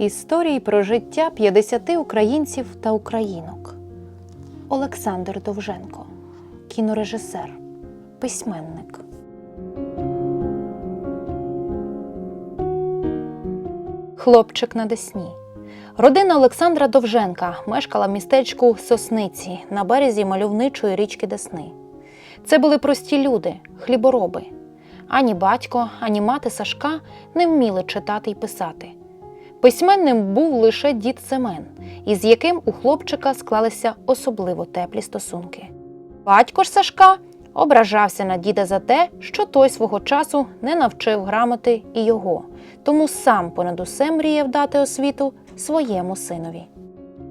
Історії про життя 50 українців та українок. Олександр Довженко, кінорежисер, письменник. Хлопчик на Десні. Родина Олександра Довженка мешкала в містечку Сосниці на березі мальовничої річки Десни. Це були прості люди, хлібороби. Ані батько, ані мати Сашка не вміли читати й писати. Письменним був лише дід Семен, із яким у хлопчика склалися особливо теплі стосунки. Батько ж Сашка ображався на діда за те, що той свого часу не навчив грамоти і його, тому сам понад усе мріяв дати освіту своєму синові.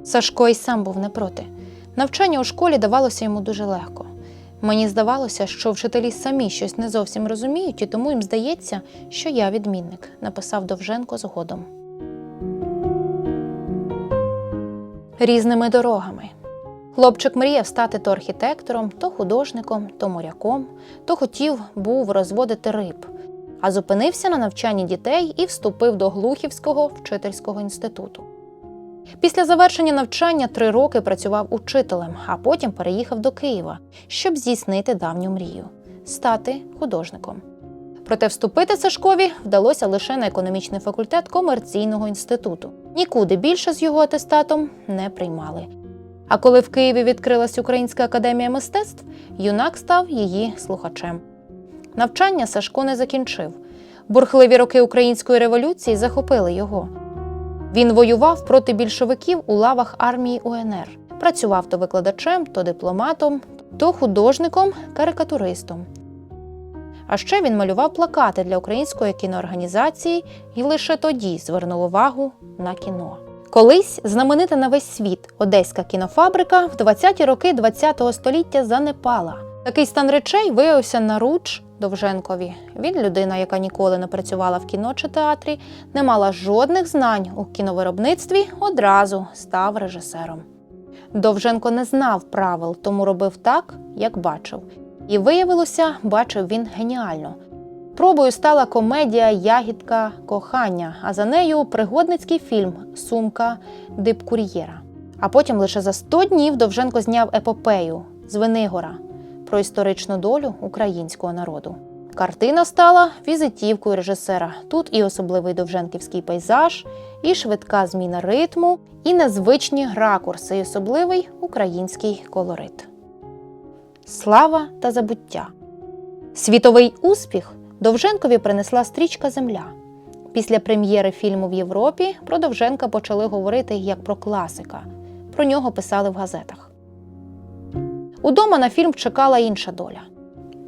Сашко й сам був не проти. Навчання у школі давалося йому дуже легко. Мені здавалося, що вчителі самі щось не зовсім розуміють, і тому їм здається, що я відмінник, написав Довженко згодом. Різними дорогами. Хлопчик мріяв стати то архітектором, то художником, то моряком, то хотів був розводити риб, а зупинився на навчанні дітей і вступив до Глухівського вчительського інституту. Після завершення навчання три роки працював учителем, а потім переїхав до Києва, щоб здійснити давню мрію стати художником. Проте вступити Сашкові вдалося лише на економічний факультет комерційного інституту. Нікуди більше з його атестатом не приймали. А коли в Києві відкрилась Українська академія мистецтв, юнак став її слухачем. Навчання Сашко не закінчив. Бурхливі роки української революції захопили його. Він воював проти більшовиків у лавах армії УНР. Працював то викладачем, то дипломатом, то художником, карикатуристом. А ще він малював плакати для української кіноорганізації і лише тоді звернув увагу на кіно. Колись знаменита на весь світ одеська кінофабрика в 20-ті роки ХХ століття занепала. Такий стан речей виявився на руч Довженкові. Він людина, яка ніколи не працювала в кіно чи театрі, не мала жодних знань у кіновиробництві, одразу став режисером. Довженко не знав правил, тому робив так, як бачив. І виявилося, бачив він геніально. Пробою стала комедія Ягідка кохання, а за нею пригодницький фільм Сумка дипкур'єра. А потім лише за 100 днів Довженко зняв епопею Звенигора про історичну долю українського народу. Картина стала візитівкою режисера. Тут і особливий довженківський пейзаж, і швидка зміна ритму, і незвичні ракурси, і особливий український колорит. Слава та забуття. Світовий успіх Довженкові принесла стрічка Земля. Після прем'єри фільму в Європі про Довженка почали говорити як про класика. Про нього писали в газетах. Удома на фільм чекала інша доля.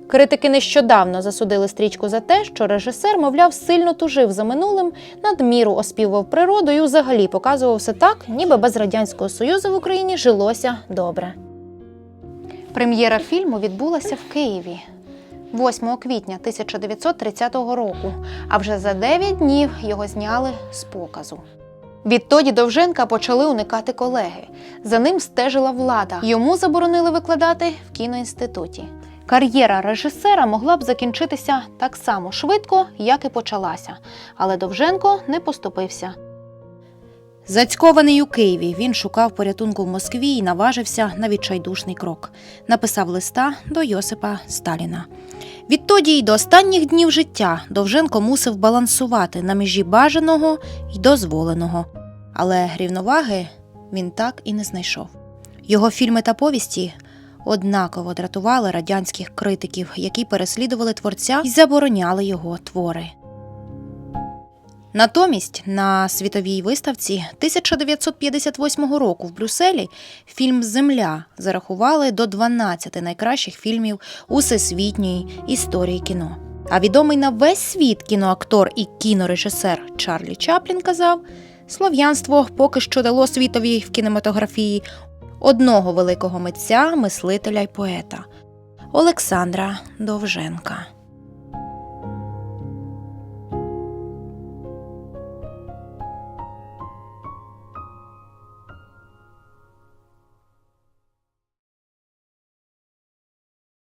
Критики нещодавно засудили стрічку за те, що режисер, мовляв, сильно тужив за минулим, надміру оспівував природу і взагалі показував все так, ніби без Радянського Союзу в Україні жилося добре. Прем'єра фільму відбулася в Києві 8 квітня 1930 року, а вже за 9 днів його зняли з показу. Відтоді Довженка почали уникати колеги. За ним стежила влада. Йому заборонили викладати в кіноінституті. Кар'єра режисера могла б закінчитися так само швидко, як і почалася, але Довженко не поступився. Зацькований у Києві, він шукав порятунку в Москві і наважився на відчайдушний крок. Написав листа до Йосипа Сталіна. Відтоді й до останніх днів життя Довженко мусив балансувати на межі бажаного й дозволеного. Але рівноваги він так і не знайшов. Його фільми та повісті однаково дратували радянських критиків, які переслідували творця і забороняли його твори. Натомість на світовій виставці 1958 року в Брюсселі фільм Земля зарахували до 12 найкращих фільмів усесвітньої історії кіно. А відомий на весь світ кіноактор і кінорежисер Чарлі Чаплін казав: слов'янство поки що дало світові в кінематографії одного великого митця, мислителя й поета Олександра Довженка.